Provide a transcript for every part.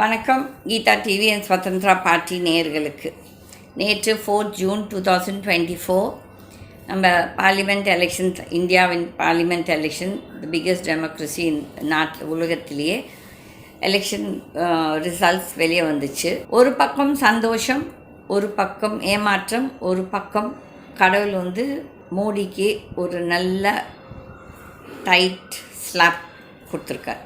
வணக்கம். Geetha TV and Swatantra party நேயர்களுக்கு. நேற்று four June two thousand twenty four நம்ம பார்லிமெண்ட் எலெக்ஷன் இந்தியாவின் parliament election the biggest democracy not உலகத்திலேயே election results வெளியே வந்துச்சு. ஒரு பக்கம் சந்தோஷம் ஒரு பக்கம் ஏமாற்றம் ஒரு பக்கம் கடவுள் வந்து மோடிக்கு ஒரு நல்ல டைட் ஸ்லாப் கொடுத்துருக்கார்.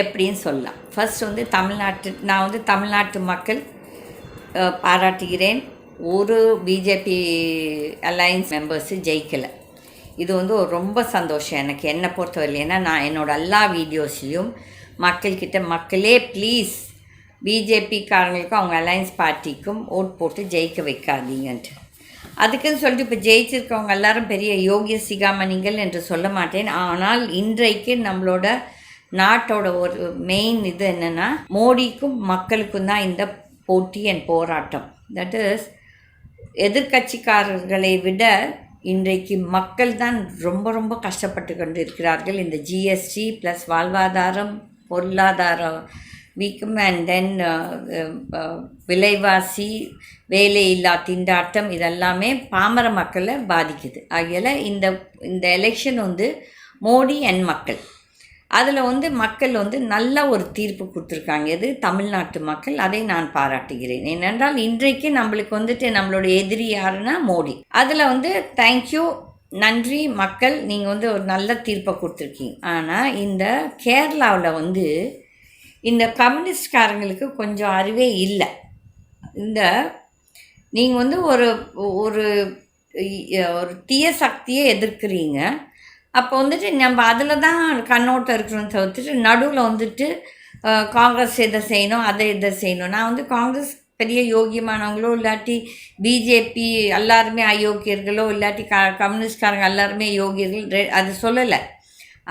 எப்படின்னு சொல்லலாம். ஃபஸ்ட் வந்து தமிழ்நாட்டு நான் வந்து தமிழ்நாட்டு மக்கள் பாராட்டுகிறேன். ஒரு பிஜேபி அலையன்ஸ் மெம்பர்ஸு ஜெயிக்கலை. இது வந்து ஒரு ரொம்ப சந்தோஷம் எனக்கு என்னை பொறுத்தவரை ஏன்னா நான் என்னோடய எல்லா வீடியோஸ்லேயும் மக்கள்கிட்ட மக்களே ப்ளீஸ் பிஜேபிக்காரங்களுக்கும் அவங்க அலையன்ஸ் பார்ட்டிக்கும் ஓட் போட்டு ஜெயிக்க வைக்காதீங்கன்ட்டு. அதுக்குன்னு சொல்லிட்டு இப்போ ஜெயிச்சிருக்கவங்க எல்லாரும் பெரிய யோகிய சிகாமணிகள் என்று சொல்ல மாட்டேன். ஆனால் இன்றைக்கு நம்மளோட நாட்டோட ஒரு மெயின் இது என்னென்னா மோடிக்கும் மக்களுக்கும் தான் இந்த போட்டி அண்ட் போராட்டம். தட் இஸ் எதிர்க்கட்சிக்காரர்களை விட இன்றைக்கு மக்கள் தான் ரொம்ப ரொம்ப கஷ்டப்பட்டு கொண்டு இருக்கிறார்கள் இந்த ஜிஎஸ்டி ப்ளஸ் வாழ்வாதாரம் பொருளாதாரம் வீக்கம் அண்ட் தென் uh, uh, விலைவாசி வேலையில்லா திண்டாட்டம் இதெல்லாமே பாமர மக்களை பாதிக்குது. ஆகையால் இந்த இந்த எலெக்ஷன் வந்து மோடி அண்ட் மக்கள். அதில் வந்து மக்கள் வந்து நல்ல ஒரு தீர்ப்பு கொடுத்துருக்காங்க. இது தமிழ்நாட்டு மக்கள். அதை நான் பாராட்டுகிறேன். ஏனென்றால் இன்றைக்கு நம்மளுக்கு வந்துட்டு நம்மளோட எதிரி யாருன்னா மோடி. அதில் வந்து தேங்க்யூ நன்றி மக்கள் நீங்கள் வந்து ஒரு நல்ல தீர்ப்பை கொடுத்துருக்கீங்க. ஆனால் இந்த கேரளாவில் வந்து இந்த கம்யூனிஸ்ட்காரங்களுக்கு கொஞ்சம் அறிவே இல்லை. இந்த நீங்கள் வந்து ஒரு ஒரு ஒரு தீய சக்தியை எதிர்க்கிறீங்க. அப்போ வந்துட்டு நம்ம அதில் தான் கண்ணோட்டம் இருக்கணும்னு தவிர்த்துட்டு நடுவில் வந்துட்டு காங்கிரஸ் இதை செய்யணும் அதை இதை செய்யணும். நான் வந்து காங்கிரஸ் பெரிய யோகியமானவங்களோ இல்லாட்டி பிஜேபி எல்லாருமே அயோக்கியர்களோ இல்லாட்டி க கம்யூனிஸ்ட்காரங்க எல்லாருமே யோகியர்கள் ரெ- அது சொல்லலை.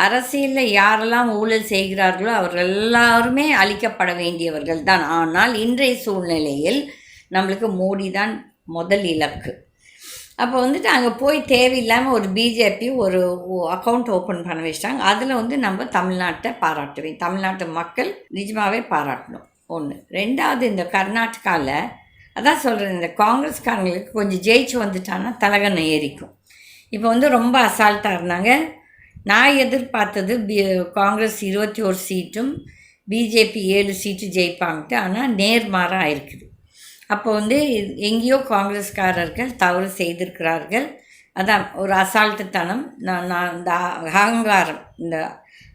அரசியலில் யாரெல்லாம் ஊழல் செய்கிறார்களோ அவர்கள் எல்லாருமே அழிக்கப்பட வேண்டியவர்கள் தான் ஆனால் இன்றைய சூழ்நிலையில் நம்மளுக்கு மோடி தான் முதல் இலக்கு. அப்போ வந்துட்டு அங்கே போய் தேவையில்லாமல் ஒரு பிஜேபி ஒரு அக்கௌண்ட் ஓப்பன் பண்ண வச்சிட்டாங்க. அதில் வந்து நம்ம தமிழ்நாட்டை பாராட்டுவேன். தமிழ்நாட்டு மக்கள் நிஜமாகவே பாராட்டணும். ஒன்று ரெண்டாவது இந்த கர்நாடகாவில் அதான் சொல்கிறேன் இந்த காங்கிரஸ்காரங்களுக்கு கொஞ்சம் ஜெயிச்சு வந்துட்டான்னா தலகனை ஏறிக்கும். இப்போ வந்து ரொம்ப அசால்ட்டாக இருந்தாங்க. நான் எதிர்பார்த்தது பி காங்கிரஸ் இருபத்தி ஒரு சீட்டும் பிஜேபி ஏழு சீட்டு ஜெயிப்பாங்கட்டு. ஆனால் நேர்மாறாக இருக்குது அப்போ வந்து எங்கேயோ காங்கிரஸ்காரர்கள் தவறு செய்திருக்கிறார்கள். அதான் ஒரு அசால்ட்டுத்தனம். நான் நான் இந்த அகங்காரம் இந்த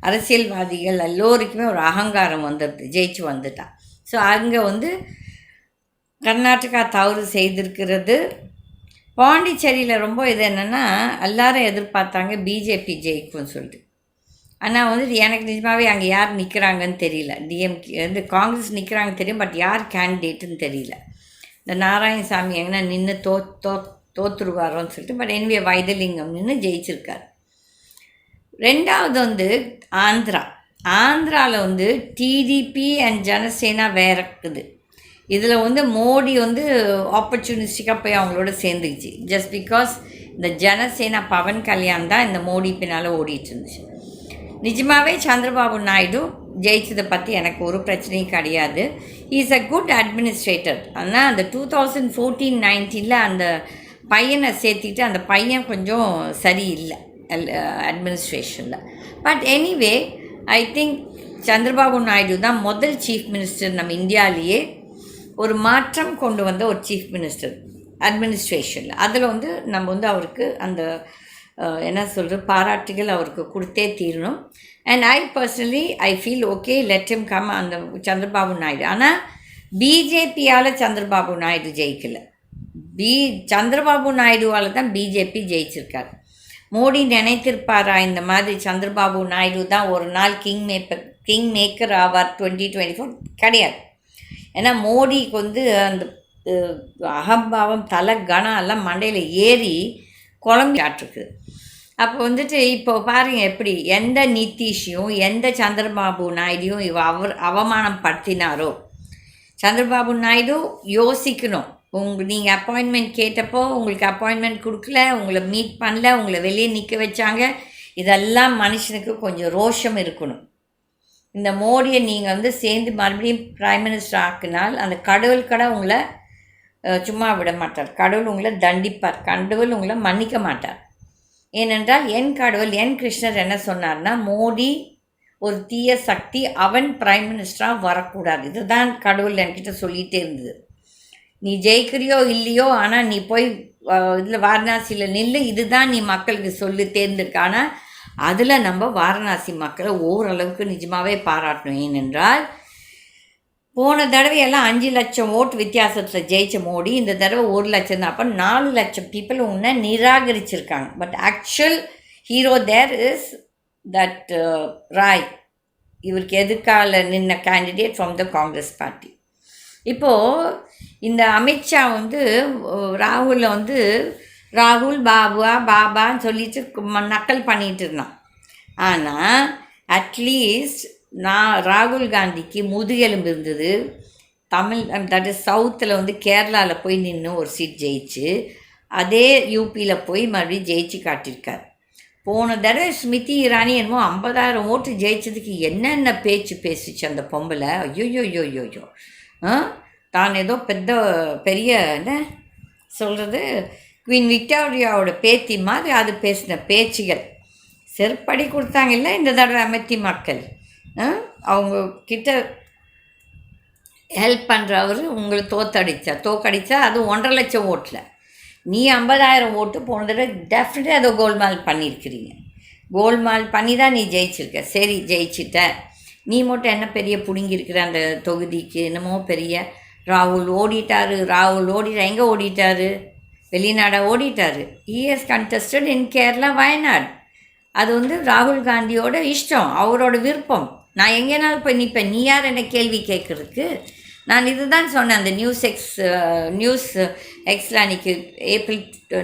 அரசியல்வாதிகள் எல்லோருக்குமே ஒரு அகங்காரம் வந்துடுது ஜெயிச்சு வந்துட்டான் ஸோ அங்கே வந்து கர்நாடகா தவறு செய்திருக்கிறது. பாண்டிச்சேரியில் ரொம்ப இது என்னென்னா எல்லாரும் எதிர்பார்த்தாங்க பிஜேபி ஜெயிக்கும்னு சொல்லிட்டு. ஆனால் வந்து எனக்கு நிஜமாகவே அங்கே யார் நிற்கிறாங்கன்னு தெரியல. டிஎம்கே வந்து காங்கிரஸ் நிற்கிறாங்க தெரியும் பட் யார் கேண்டிடேட்டுன்னு தெரியல. இந்த நாராயணசாமி எங்கன்னா நின்று தோ தோ தோத்துருவாரோன்னு சொல்லிட்டு பட் என்வி வைதலிங்கம் நின்று ஜெயிச்சிருக்கார். ரெண்டாவது வந்து ஆந்திரா. ஆந்திராவில் வந்து டிடிபி அண்ட் ஜனசேனா வேற இருக்குது. இதில் வந்து மோடி வந்து ஆப்பர்ச்சுனிஸ்டிக்காக போய் அவங்களோட சேர்ந்துக்குச்சு. ஜஸ்ட் பிகாஸ் இந்த ஜனசேனா பவன் கல்யாண் தான் இந்த மோடி பின்னால் ஓடிட்டு இருந்துச்சு. நிஜமாகவே சந்திரபாபு நாயுடு ஜெயிச்சதை பற்றி எனக்கு ஒரு பிரச்சனையும் கிடையாது. இஸ் அ குட் அட்மினிஸ்ட்ரேட்டர் ஆனால் அந்த டூ தௌசண்ட் ஃபோர்டீன் நைன்டீனில் அந்த பையனை சேர்த்திட்டு அந்த பையன் கொஞ்சம் சரியில்லை அட்மினிஸ்ட்ரேஷனில் but anyway I think Chandrababu Naidu தான் முதல் சீஃப் மினிஸ்டர் நம்ம இந்தியாவிலேயே ஒரு மாற்றம் கொண்டு வந்த ஒரு சீஃப் மினிஸ்டர் அட்மினிஸ்ட்ரேஷனில் அதில் வந்து நம்ம வந்து அவருக்கு அந்த என்ன சொல்கிறது பாராட்டுகள் அவருக்கு கொடுத்தே தீரணும். And I personally I feel okay let him come அந்த சந்திரபாபு நாயுடு ஆனால் பிஜேபியால் சந்திரபாபு நாயுடு ஜெயிக்கலை பி சந்திரபாபு நாயுடுவால் தான் பிஜேபி ஜெயிச்சிருக்கார் மோடி நினைத்திருப்பாரா இந்த மாதிரி சந்திரபாபு நாயுடு தான் ஒரு நாள் கிங் மேப்பர் கிங் மேக்கர் ஆவார் டுவெண்ட்டி டுவெண்ட்டி ஃபோர் கிடையாது ஏன்னா மோடிக்கு வந்து அந்த அகம்பாவம் தலை கணம் எல்லாம் மண்டையில் ஏறி குழம்பியாட்டிருக்கு அப்போ வந்துட்டு இப்போ பாருங்க எப்படி எந்த நிதிஷையும் எந்த சந்திரபாபு நாயுடையும் இவ அவர் அவமானம் படுத்தினாரோ சந்திரபாபு நாயுடு யோசிக்கணும். உங்க நீங்கள் அப்பாயின்மெண்ட் கேட்டப்போ உங்களுக்கு அப்பாயின்மெண்ட் கொடுக்கல உங்களை மீட் பண்ணல உங்களை வெளியே நிற்க வச்சாங்க. இதெல்லாம் மனுஷனுக்கு கொஞ்சம் ரோஷம் இருக்கணும். இந்த மோடியை நீங்கள் வந்து சேர்ந்து மறுபடியும் ப்ரைம் மினிஸ்டர் ஆக்கினால் அந்த கடவுள் கடை உங்களை சும்மா விட மாட்டார். கடவுள் உங்களை தண்டிப்பார். கடவுள் உங்களை மன்னிக்க மாட்டார். ஏனென்றால் என் கடவுள் என் கிருஷ்ணர் என்ன சொன்னார்னா மோடி ஒரு தீய சக்தி அவன் பிரைம் மினிஸ்டராக வரக்கூடாது. இதுதான் கடவுள் என்கிட்ட சொல்லிகிட்டே இருந்தது. நீ ஜெயிக்கிறியோ இல்லையோ ஆனால் நீ போய் இதில் வாரணாசியில் நில்லு. இதுதான் நீ மக்களுக்கு சொல்லி தேர்ந்திருக்க ஆனால் அதில் நம்ம வாரணாசி மக்களை ஓரளவுக்கு நிஜமாகவே பாராட்டணும். ஏனென்றால் போன தடவை எல்லாம் அஞ்சு லட்சம் ஓட்டு வித்தியாசத்தில் ஜெயிச்ச மோடி இந்த தடவை ஒரு லட்சம் தான். அப்போ நாலு லட்சம் பீப்புள் உன்னை நிராகரிச்சிருக்காங்க. But actual hero there is that Rai இவருக்கு எதிர்கால நின்ன candidate from the Congress party இப்போது இந்த அமித்ஷா வந்து அஹ், ராகுலை வந்து ராகுல் பாபுவா பாபான்னு சொல்லிட்டு நக்கல் பண்ணிகிட்டு இருந்தான். ஆனால் அட்லீஸ்ட் நான் ராகுல் காந்திக்கு முதுகெலும்பு இருந்தது. தமிழ் தட் இஸ் சவுத்தில் வந்து கேரளாவில் போய் நின்று ஒரு சீட் ஜெயிச்சு அதே யூபியில் போய் மறுபடியும் ஜெயிச்சு காட்டியிருக்கார். போன தடவை ஸ்மிருதி இரானி என்னமோ ஐம்பதாயிரம் ஓட்டு ஜெயிச்சதுக்கு என்னென்ன பேச்சு பேசிச்சு அந்த பொம்பளை? ஐயோ ஐயோ ஐயோ ஆ? தான் ஏதோ பெத்த பெரிய என்ன சொல்கிறது குவீன் விக்டோரியாவோட பேத்தி மாதிரி அது பேசின பேச்சுகள். செருப்படி கொடுத்தாங்கல்ல இந்த தடவை அமைத்தி மக்கள்? அவங்க கிட்ட ஹெல்ப் பண்ணுறவர் உங்களை தோத்தடிச்சா தோக்கடிச்சா அது ஒன்றரை லட்சம் ஓட்டில். நீ ஐம்பதாயிரம் ஓட்டு போன தடவை டெஃபினட்டாக அதை கோல்மால் பண்ணியிருக்கிறீங்க. கோல்மால் பண்ணி தான் நீ ஜெயிச்சிருக்க. சரி ஜெயிச்சிட்ட நீ மட்டும் என்ன பெரிய பிடுங்கியிருக்கிற அந்த தொகுதிக்கு? என்னமோ பெரிய ராகுல் ஓடிட்டார் ராகுல் ஓடிட்டா எங்கே ஓடிட்டாரு? வெளிநாடாக ஓடிட்டார். He's contested in Kerala Wayanad அது வந்து ராகுல் காந்தியோட இஷ்டம் அவரோட விருப்பம். நான் எங்கேனாலும் போய் நிற்பேன். நீ யார் என்ன கேள்வி கேட்குறதுக்கு நான் இதுதான் சொன்னேன். அந்த நியூஸ் எக்ஸ் நியூஸ் எக்ஸில் அன்றைக்கி April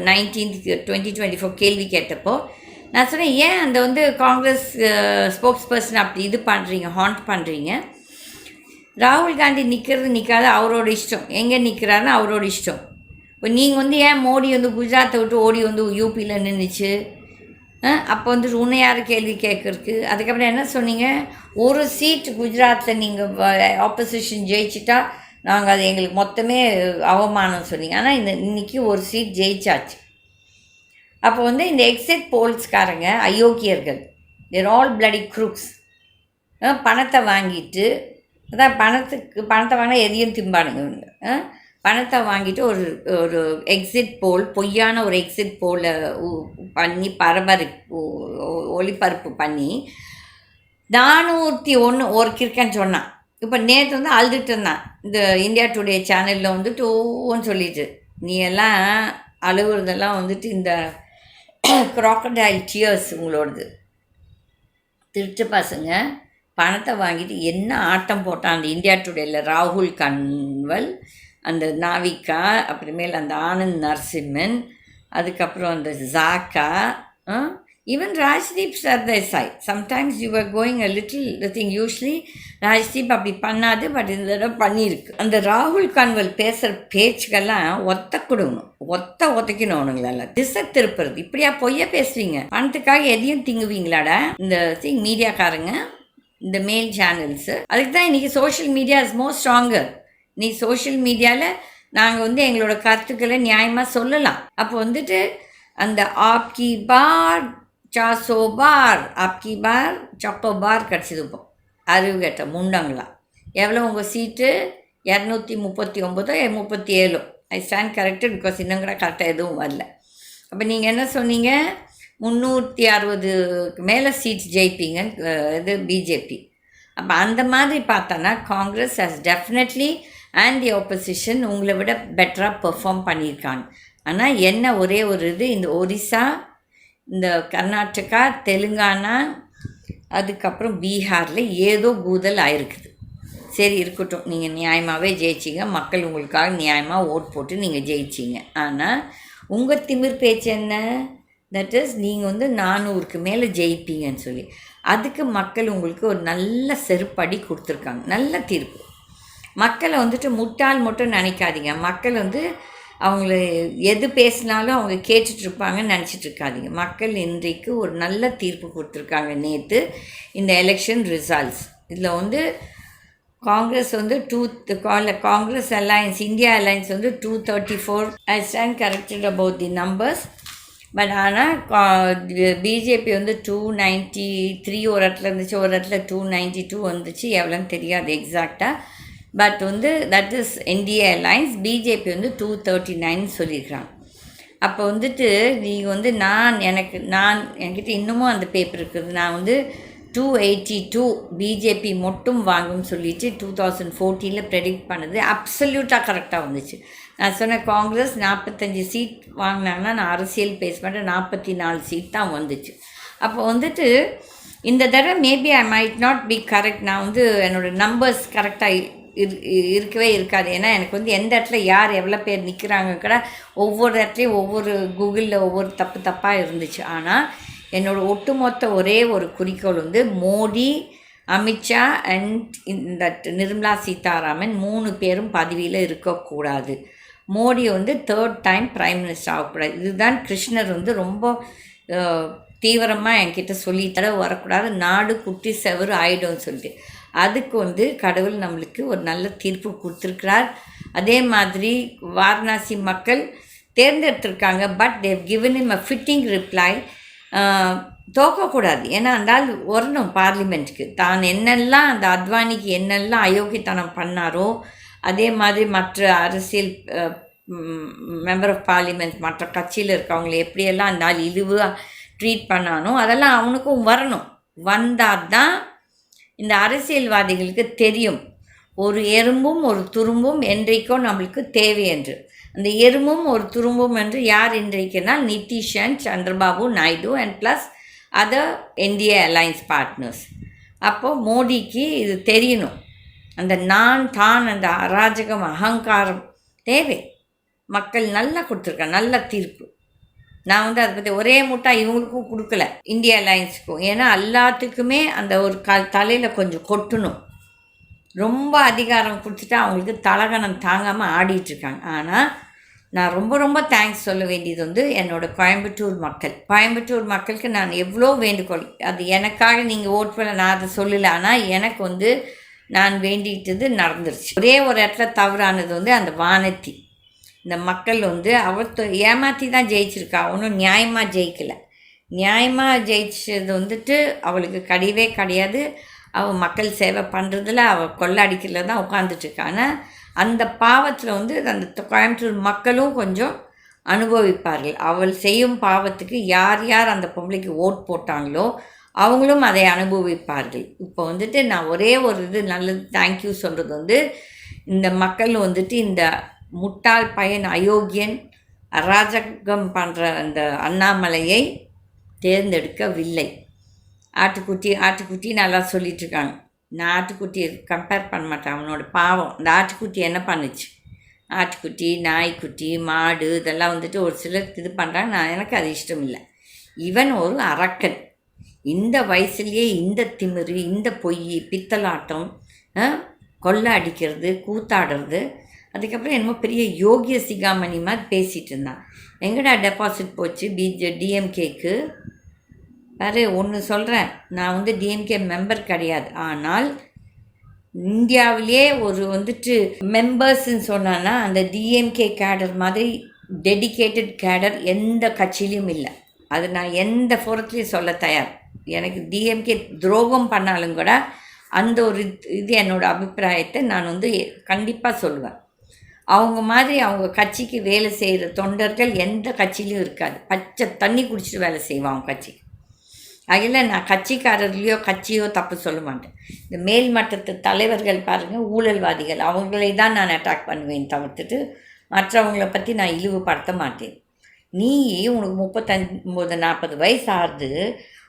nineteenth twenty twenty four கேள்வி கேட்டப்போ நான் சொன்னேன் ஏன் அந்த வந்து காங்கிரஸ் ஸ்போக்ஸ் பர்சன் அப்படி இது பண்ணுறீங்க ஹாண்ட் பண்ணுறீங்க ராகுல் காந்தி நிற்கிறது நிற்காத அவரோட இஷ்டம். எங்கே நிற்கிறாருன்னு அவரோட இஷ்டம். இப்போ நீங்கள் வந்து ஏன் மோடி வந்து குஜராத்தை விட்டு ஓடி வந்து யூபியில் நின்றுச்சு அப்போ வந்து உன்னையார் கேள்வி கேட்குறதுக்கு அதுக்கப்புறம் என்ன சொன்னீங்க? ஒரு சீட் குஜராத்தில் நீங்கள் ஆப்போசிஷன் ஜெயிச்சிட்டா நாங்கள் அது எங்களுக்கு மொத்தமே அவமானம் சொன்னீங்க. ஆனால் இந்த இன்றைக்கி ஒரு சீட் ஜெயிச்சாச்சு. அப்போ வந்து இந்த எக்ஸிட் போல்ஸ்காரங்க அயோக்கியர்கள் தேர் ஆல் பிளடி குரூக்ஸ் பணத்தை வாங்கிட்டு அதான் பணத்துக்கு பணத்தை வாங்கினா எதையும் திம்பானுங்க இவங்க ஆ? பணத்தை வாங்கிட்டு ஒரு ஒரு எக்ஸிட் போல் பொய்யான ஒரு எக்ஸிட் போலை பண்ணி பரபரப்பு ஒளிபரப்பு பண்ணி நானூற்றி ஒன்று ஒர்க் இருக்கேன்னு சொன்னான். இப்போ நேற்று வந்து அழுதுட்டு இருந்தான். இந்த இந்தியா டுடே சேனலில் வந்து டூன்னு சொல்லிட்டு நீ எல்லாம் அழுகுறதெல்லாம் வந்துட்டு இந்த க்ராக்கடைல் டியர்ஸ் உங்களோடது. திருட்டு பசங்க பணத்தை வாங்கிட்டு என்ன ஆட்டம் போட்டான் அந்த இந்தியா டுடேயில் ராகுல் கன்வல்? அந்த நாவிகா அப்புறமேல் அந்த ஆனந்த் நரசிம்மன் அதுக்கப்புறம் அந்த ஜாக்கா even Rajdeep Sardesai sometimes you are going a little thing usually Rajdeep அப்படி பண்ணாது பட் இந்த தடவை பண்ணியிருக்கு. அந்த ராகுல் கான்வல் பேசுகிற பேச்சுக்கெல்லாம் ஒத்த கொடுக்கணும் ஒத்த ஒத்தைக்கணும் அவனுங்களெல்லாம் திசை திருப்புறது. இப்படியா பொய்யா பேசுவீங்க பணத்துக்காக எதையும் திங்குவீங்களாடா? இந்த திங் மீடியாக்காரங்க இந்த மெயில் சேனல்ஸு அதுக்கு தான் இன்றைக்கி social media is most stronger நீ சோஷியல் மீடியாவில் நாங்கள் வந்து எங்களோட கருத்துக்களை நியாயமாக சொல்லலாம். அப்போ வந்துட்டு அந்த ஆப்கி பார் சாசோ பார் ஆப்கி பார் சப்போ பார் கிடச்சிதுப்போம் அறிவு கேட்ட முண்டங்களா. எவ்வளோ உங்கள் சீட்டு இரநூத்தி முப்பத்தி ஒம்போதோ முப்பத்தி ஏழோ. ஐ ஸ்டாண்ட் கரெக்டு பிகாஸ் இன்னும் கூட கரெக்டாக எதுவும் வரல. அப்போ நீங்கள் என்ன சொன்னீங்க? முந்நூற்றி அறுபதுக்கு மேலே சீட்ஸ் ஜெயிப்பீங்க இது பிஜேபி அப்போ அந்த மாதிரி பார்த்தோன்னா Congress has definitely and the opposition உங்களை விட பெட்டராக பெர்ஃபார்ம் பண்ணியிருக்காங்க. ஆனால் என்ன ஒரே ஒரு இது இந்த ஒரிசா இந்த கர்நாடகா தெலுங்கானா அதுக்கப்புறம் பீகாரில் ஏதோ கூதல் ஆயிருக்குது. சரி இருக்கட்டும். நீங்கள் நியாயமாகவே ஜெயிச்சிங்க. மக்கள் உங்களுக்காக நியாயமாக ஓட் போட்டு நீங்கள் ஜெயிச்சிங்க. ஆனால் உங்கள் திமிர் பேச்சு என்ன? தட் இஸ் நீங்கள் வந்து நானூறுக்கு மேலே ஜெயிப்பீங்கன்னு சொல்லி. அதுக்கு மக்கள் உங்களுக்கு ஒரு நல்ல செருப்படி கொடுத்துருக்காங்க. நல்ல தீர்ப்பு. மக்களை வந்துட்டு முட்டாள் மட்டும் நினைக்காதீங்க. மக்கள் வந்து அவங்கள எது பேசினாலும் அவங்க கேட்டுட்ருப்பாங்கன்னு நினச்சிட்டு மக்கள் இன்றைக்கு ஒரு நல்ல தீர்ப்பு கொடுத்துருக்காங்க நேற்று இந்த எலெக்ஷன் ரிசல்ட்ஸ் இதில் வந்து காங்கிரஸ் வந்து two Congress alliance India alliance வந்து two thirty four I stand corrected about the numbers but ஆனால் பிஜேபி வந்து டூ நைன்ட்டி த்ரீ ஒரு இடத்துல இருந்துச்சு. ஒரு இடத்துல டூ நைன்ட்டி டூ வந்துச்சு. எவ்வளோன்னு தெரியாது எக்ஸாக்டாக பட் வந்து that is NDA alliance BJP வந்து டூ தேர்ட்டி நைன் சொல்லியிருக்கிறாங்க அப்போ வந்துட்டு நீங்கள் வந்து நான் எனக்கு நான் என்கிட்ட இன்னமும் அந்த பேப்பர் இருக்குது நான் வந்து டூ எயிட்டி டூ பிஜேபி மட்டும் வாங்கும்னு சொல்லிட்டு டூ தௌசண்ட் ஃபோர்டீனில் ப்ரெடிக்ட் பண்ணது அப்சல்யூட்டாக கரெக்டாக வந்துச்சு. நான் சொன்னேன் காங்கிரஸ் நாற்பத்தஞ்சு சீட் வாங்கினாங்கன்னா நான் அரசியல் பேச மாட்டேன். நாற்பத்தி நாலு சீட் தான் வந்துச்சு. அப்போ வந்துட்டு இந்த தடவை maybe I might not be correct நான் வந்து என்னோடய நம்பர்ஸ் கரெக்டாக இருக்கவே இருக்காது. ஏன்னா எனக்கு வந்து எந்த இடத்துல யார் எவ்வளோ பேர் நிற்கிறாங்க கூட ஒவ்வொரு இடத்துலையும் ஒவ்வொரு கூகுளில் ஒவ்வொரு தப்பு தப்பாக இருந்துச்சு. ஆனால் என்னோடய ஒட்டுமொத்த ஒரே ஒரு குறிக்கோள் வந்து மோடி அமித்ஷா அண்ட் இந்த நிர்மலா சீதாராமன் மூணு பேரும் பதவியில் இருக்கக்கூடாது. மோடி வந்து தேர்ட் டைம் ப்ரைம் மினிஸ்டர் ஆகக்கூடாது. இதுதான் கிருஷ்ணர் வந்து ரொம்ப தீவிரமாக என்கிட்ட சொல்லித்தர வரக்கூடாது. நாடு குட்டி செவரு ஆயிடும்னு சொல்லிட்டு. அதுக்கு வந்து கடவுள் நம்மளுக்கு ஒரு நல்ல தீர்ப்பு கொடுத்துருக்கிறார். அதே மாதிரி வாரணாசி மக்கள் தேர்ந்தெடுத்திருக்காங்க but they've given him a fitting reply தோக்கக்கூடாது. ஏன்னா அந்த வரணும் பார்லிமெண்ட்டுக்கு. தான் என்னெல்லாம் அந்த அத்வானிக்கு என்னெல்லாம் அயோக்கியத்தனம் பண்ணாரோ அதே மாதிரி மற்ற அரசியல் மெம்பர் ஆஃப் பார்லிமெண்ட் மற்ற கட்சியில் இருக்கவங்களை எப்படியெல்லாம் அந்த ஆள் இழிவாக ட்ரீட் பண்ணானோ அதெல்லாம் அவனுக்கும் வரணும். வந்தால் தான் இந்த அரசியல்வாதிகளுக்கு தெரியும். ஒரு எறும்பும் ஒரு துரும்பும் என்றைக்கோ நம்மளுக்கு தேவை என்று. அந்த எறும்பும் ஒரு துரும்பும் என்று யார் இன்றைக்குனால் நிதிஷன் Chandrababu Naidu and plus other India alliance partners அப்போது மோடிக்கு இது தெரியணும். அந்த நான் தான் அந்த அராஜகம் அகங்காரம் தேவை. மக்கள் நல்லா கொடுத்துருக்காங்க நல்ல தீர்ப்பு. நான் வந்து அதை பற்றி ஒரே மூட்டா இவங்களுக்கும் கொடுக்கல. இந்தியா அலையன்ஸுக்கும் ஏன்னா எல்லாத்துக்குமே அந்த ஒரு க தலையில் கொஞ்சம் கொட்டணும். ரொம்ப அதிகாரம் கொடுத்துட்டா அவங்களுக்கு தலகணம் தாங்காமல் ஆடிட்டுருக்காங்க ஆனால் நான் ரொம்ப ரொம்ப தேங்க்ஸ் சொல்ல வேண்டியது வந்து என்னோடய கோயம்புத்தூர் மக்கள். கோயம்புத்தூர் மக்களுக்கு நான் எவ்வளோ வேண்டுகோள். அது எனக்காக நீங்கள் ஓட் பண்ண நான் அதை சொல்லலை. ஆனால் எனக்கு வந்து நான் வேண்டிக்கிட்டது நடந்துருச்சு. ஒரே ஒரு இடத்துல தவறானது வந்து அந்த வானத்தி. இந்த மக்கள் வந்து அவர் ஏமாற்றி தான் ஜெயிச்சிருக்கா. ஒன்றும் நியாயமாக ஜெயிக்கலை. நியாயமாக ஜெயிச்சது வந்துட்டு அவளுக்கு கிடையவே கிடையாது. அவள் மக்கள் சேவை பண்ணுறதுல அவள் கொள்ளடிக்கிறதுல தான் உட்காந்துட்ருக்கா ஆனால் அந்த பாவத்தில் வந்து அந்த கோயம்புத்தூர் மக்களும் கொஞ்சம் அனுபவிப்பார்கள். அவள் செய்யும் பாவத்துக்கு யார் யார் அந்த பொம்பளைக்கு ஓட் போட்டாங்களோ அவங்களும் அதை அனுபவிப்பார்கள். இப்போ வந்துட்டு நான் ஒரே ஒரு இது நல்லது தேங்க்யூ சொல்கிறது வந்து இந்த மக்கள் வந்துட்டு இந்த முட்டாள் பையன் அயோக்கியன் அராஜகம் பண்ணுற அந்த அண்ணாமலையை தேர்ந்தெடுக்கவில்லை. ஆட்டுக்குட்டி ஆட்டுக்குட்டி நல்லா சொல்லிகிட்ருக்காங்க நான் ஆட்டுக்குட்டியை கம்பேர் பண்ண மாட்டேன் அவனோட பாவம். இந்த ஆட்டுக்குட்டி என்ன பண்ணுச்சு? ஆட்டுக்குட்டி நாய்க்குட்டி மாடு இதெல்லாம் வந்துட்டு ஒரு சிலர் இது பண்ணுறாங்க நான் எனக்கு அது இஷ்டம் இல்லை இவன் ஒரு அரக்கன். இந்த வயசுலேயே இந்த திமிரு இந்த பொய் பித்தலாட்டம் கொள்ளை அடிக்கிறது கூத்தாடுறது அதுக்கப்புறம் என்னமோ பெரிய யோகிய சிகாமணி மாதிரி பேசிகிட்டு இருந்தான். எங்கடா டெபாசிட் போச்சு? பிஜே டிஎம்கேக்கு வேறு ஒன்று சொல்கிறேன் நான் வந்து டிஎம்கே மெம்பர் கிடையாது. ஆனால் இந்தியாவிலே ஒரு வந்துட்டு மெம்பர்ஸ்ன்னு சொன்னான்னா அந்த டிஎம்கே கேடர் மாதிரி டெடிக்கேட்டட் கேடர் எந்த கட்சியிலையும் இல்லை. அது நான் எந்த ஃபோரத்துலேயும் சொல்ல தயார். எனக்கு டிஎம்கே துரோகம் பண்ணாலும் கூட அந்த ஒரு இது என்னோடய அபிப்பிராயத்தை நான் வந்து கண்டிப்பாக சொல்லுவேன். அவங்க மாதிரி அவங்க கட்சிக்கு வேலை செய்கிற தொண்டர்கள் எந்த கட்சியிலையும் இருக்காது. பச்சை தண்ணி குடிச்சிட்டு வேலை செய்வான் அவங்க கட்சிக்கு அதில் நான் கட்சிக்காரர்களையோ கட்சியோ தப்பு சொல்ல மாட்டேன். இந்த மேல் மட்டத்து தலைவர்கள் பாருங்கள் ஊழல்வாதிகள். அவங்களை தான் நான் அட்டாக் பண்ணுவேன் தவிர்த்துட்டு மற்றவங்கள பற்றி நான் இழிவுபடுத்த மாட்டேன். நீ உனக்கு முப்பத்தஞ்சு நாற்பது வயசு ஆகுது.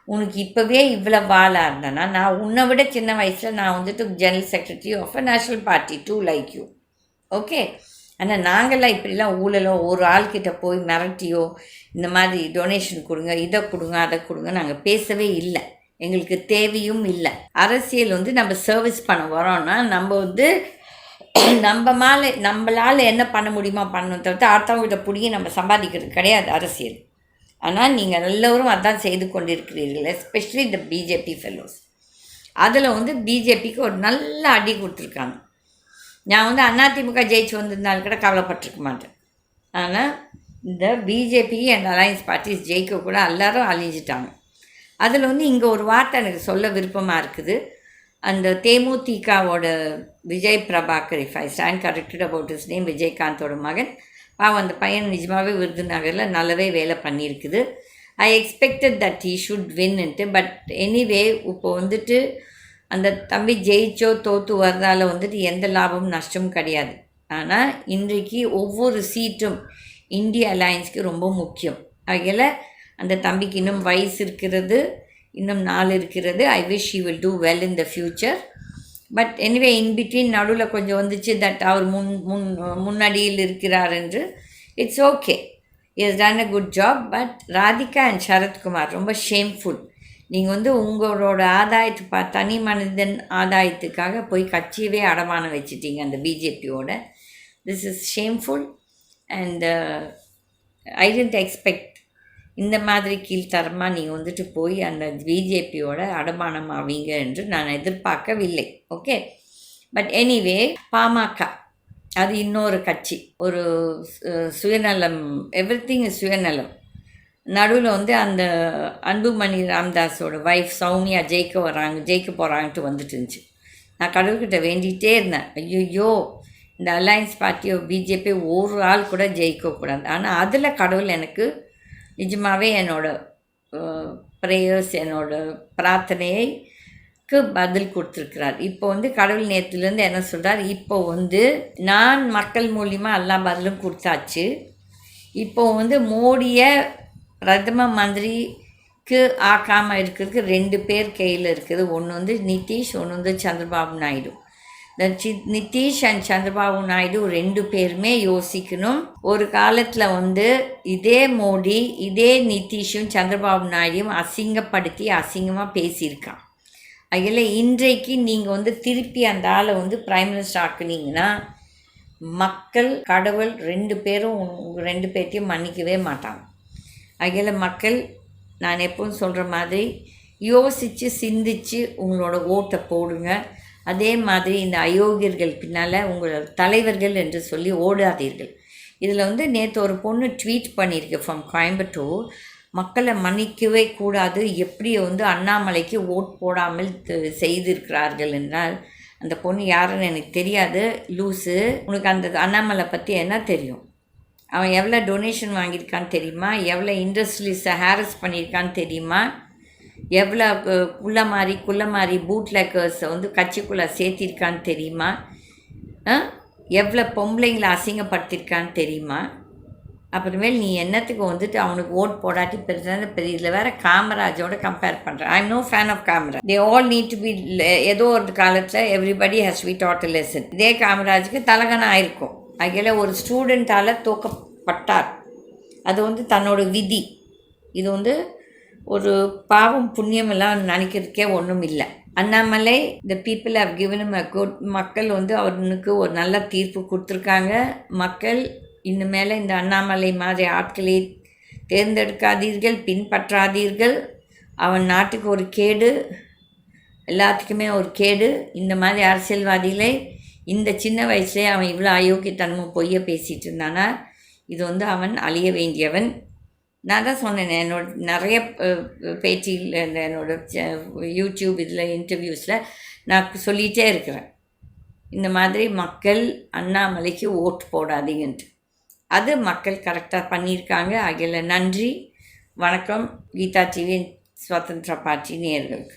உனக்கு இப்போவே இவ்வளோ வாழாக இருந்தேன்னா நான் உன்னை விட சின்ன வயசில் நான் வந்துட்டு general secretary of a national party too like you okay. ஆனால் நாங்கள்லாம் இப்படிலாம் ஊழலோ ஒரு ஆள்கிட்ட போய் மிரட்டியோ இந்த மாதிரி டொனேஷன் கொடுங்க இதை கொடுங்க அதை கொடுங்க நாங்கள் பேசவே இல்லை. எங்களுக்கு தேவையும் இல்லை. அரசியல் வந்து நம்ம சர்வீஸ் பண்ண வரோன்னா நம்ம வந்து நம்ம மேலே நம்மளால் என்ன பண்ண முடியுமா பண்ணணும் தவிர்த்து அடுத்தவங்கிட்ட பிடிங்கி நம்ம சம்பாதிக்கிறது கிடையாது அரசியல். ஆனால் நீங்கள் எல்லோரும் அதான் செய்து கொண்டிருக்கிறீர்கள் எஸ்பெஷலி இந்த பிஜேபி ஃபெல்லோஸ் அதில் வந்து பிஜேபிக்கு ஒரு நல்ல அடி கொடுத்துருக்காங்க. நான் வந்து அதிமுக ஜெயிச்சு வந்திருந்தாலும் கூட கவலைப்பட்டிருக்க மாட்டேன். ஆனால் இந்த பிஜேபி அண்ட் அலையன்ஸ் பார்ட்டிஸ் ஜெயிக்க கூட எல்லாரும் அழிஞ்சிட்டாங்க. அதில் வந்து இங்கே ஒரு வார்த்தை எனக்கு சொல்ல விருப்பமாக இருக்குது. அந்த தேமுதிகாவோட Vijay Prabhakar if I stand corrected about his name விஜயகாந்தோட மகன். பாவம் அந்த பையன் நிஜமாகவே விருதுநகரில் நல்லாவே வேலை பண்ணியிருக்குது. I expected that he should வின்னுட்டு but anyway இப்போ வந்துட்டு அந்த தம்பி ஜெயிச்சோ தோற்று வர்றதால வந்துட்டு எந்த லாபமும் நஷ்டமும் கிடையாது. ஆனால் இன்றைக்கு ஒவ்வொரு சீட்டும் இந்திய அலையன்ஸ்க்கு ரொம்ப முக்கியம். ஆகையில் அந்த தம்பிக்கு இன்னும் வயசு இருக்கிறது இன்னும் நாள் இருக்கிறது. I wish you will do well in the future but anyway in between நடுவில் கொஞ்சம் வந்துச்சு தட் அவர் முன் முன் முன்னாடியில் இருக்கிறார் என்று. It's okay is done a good job but Radhika and Sarathkumar ரொம்ப ஷேம்ஃபுல் நீங்கள் வந்து உங்களோட ஆதாயத்து பா தனி மனிதன் ஆதாயத்துக்காக போய் கட்சியவே அடமானம் வச்சுட்டீங்க அந்த பிஜேபியோட. This is shameful and I didn't expect இந்த மாதிரி கீழ்த்தரமாக நீங்கள் வந்துட்டு போய் அந்த பிஜேபியோட அடமானம் ஆவீங்க என்று நான் எதிர்பார்க்கவில்லை. ஓகே பட் எனிவே பாமக அது இன்னொரு கட்சி. ஒரு uh, சுயநலம் எவ்ரி திங் சுயநலம். நடுவில் வந்து அந்த அன்புமணி ராம்தாஸோட வைஃப் சௌமியா ஜெயிக்க வராங்க ஜெயிக்க போகிறாங்கன்ட்டு வந்துட்டு இருந்துச்சு. நான் கடவுள்கிட்ட வேண்டிகிட்டே இருந்தேன். ஐயோ இந்த அலையன்ஸ் பார்ட்டியோ பிஜேபி ஒரு ஆள் கூட ஜெயிக்கக்கூடாது ஆனால் அதில் கடவுள் எனக்கு நிஜமாகவே என்னோடய ப்ரேயர்ஸ் என்னோடய பிரார்த்தனைக்கு பதில் கொடுத்துருக்கிறார். இப்போ வந்து கடவுள் நேரத்துலேருந்து என்ன சொல்கிறார் இப்போ வந்து நான் மக்கள் மூலியமாக எல்லா பதிலும் கொடுத்தாச்சு. இப்போ வந்து மோடியை பிரதம மந்திரிக்கு ஆக்காமல் இருக்கிறதுக்கு ரெண்டு பேர் கையில் இருக்குது. ஒன்று வந்து நிதிஷ் ஒன்று வந்து சந்திரபாபு நாயுடு. சி நிதிஷ் அண்ட் சந்திரபாபு நாயுடு ரெண்டு பேருமே யோசிக்கணும். ஒரு காலத்தில் வந்து இதே மோடி இதே நிதிஷும் சந்திரபாபு நாயுடும் அசிங்கப்படுத்தி அசிங்கமாக பேசியிருக்கான் அதில் இன்றைக்கு நீங்கள் வந்து திருப்பி அந்த ஆளை வந்து பிரைம் மினிஸ்டர் ஆக்குனீங்கன்னா மக்கள் கடவுள் ரெண்டு பேரும் ரெண்டு பேர்த்தையும் மன்னிக்கவே மாட்டாங்க. அகில மக்கள் நான் எப்பவும் சொல்கிற மாதிரி யோசித்து சிந்திச்சு உங்களோட ஓட்டை போடுங்க. அதே மாதிரி இந்த அயோக்கியர்கள் பின்னால் உங்களோட தலைவர்கள் என்று சொல்லி ஓடாதீர்கள். இதில் வந்து நேற்று ஒரு பொண்ணு ட்வீட் பண்ணியிருக்கு ஃப்ரம் கோயம்புத்தூர். மக்களை மன்னிக்கவே கூடாது. எப்படி வந்து அண்ணாமலைக்கு ஓட் போடாமல் செய்திருக்கிறார்கள் என்றால் அந்த பொண்ணு யாருன்னு எனக்கு தெரியாது. லூஸு உனக்கு அந்த அண்ணாமலை பற்றி என்ன தெரியும்? அவன் எவ்வளோ டொனேஷன் வாங்கியிருக்கான்னு தெரியுமா? எவ்வளோ இண்டஸ்ட்ரீஸை ஹாரஸ் பண்ணியிருக்கான்னு தெரியுமா? எவ்வளோ குள்ள மாதிரி குள்ள மாதிரி பூட்லெக்கர்ஸை வந்து கட்சிக்குள்ளே சேர்த்திருக்கான்னு தெரியுமா? ஆ? எவ்வளோ பொம்பளைங்களை அசிங்கப்படுத்தியிருக்கான்னு தெரியுமா? அப்புறமேல் நீ என்னத்துக்கு வந்துட்டு அவனுக்கு ஓட் போடாட்டி பெருசாக பெரிய இதில் வேற காமராஜோட கம்பேர் பண்ணுறேன் I am no fan of Kamaraj they all need to be ஏதோ ஒரு காலத்தில் everybody has we taught lesson இதே காமராஜுக்கு தலகணம் ஆயிருக்கும் அதில் ஒரு ஸ்டூடெண்ட்டால் தோக்கப்பட்டார். அது வந்து தன்னோட விதி. இது வந்து ஒரு பாவம் புண்ணியம் எல்லாம் நினைக்கிறதுக்கே ஒன்றும் இல்லை. Annamalai the people have given a good மக்கள் வந்து அவனுக்கு ஒரு நல்ல தீர்ப்பு கொடுத்துருக்காங்க. மக்கள் இனிமேல் இந்த அண்ணாமலை மாதிரி ஆட்களை தேர்ந்தெடுக்காதீர்கள் பின்பற்றாதீர்கள். அவன் நாட்டுக்கு ஒரு கேடு எல்லாத்துக்குமே ஒரு கேடு. இந்த மாதிரி அரசியல்வாதிகளை இந்த சின்ன வயசுலேயே அவன் இவ்வளோ அயோக்கியத்தனமும் பொய்ய பேசிகிட்டு இருந்தானா? இது வந்து அவன் அழிய வேண்டியவன். நான் தான் சொன்னேன் என்னோட நிறைய அஹ், பேட்டியில் என்னோட யூடியூப் இதில் இன்டர்வியூஸில் நான் சொல்லிகிட்டே இருக்கிறேன். இந்த மாதிரி மக்கள் அண்ணாமலைக்கு ஓட்டு போடாதீங்கன்ட்டு. அது மக்கள் கரெக்டாக பண்ணியிருக்காங்க. அதில் நன்றி வணக்கம். கீதா டிவி சுதந்திர பார்ட்டி நேர்களுக்கு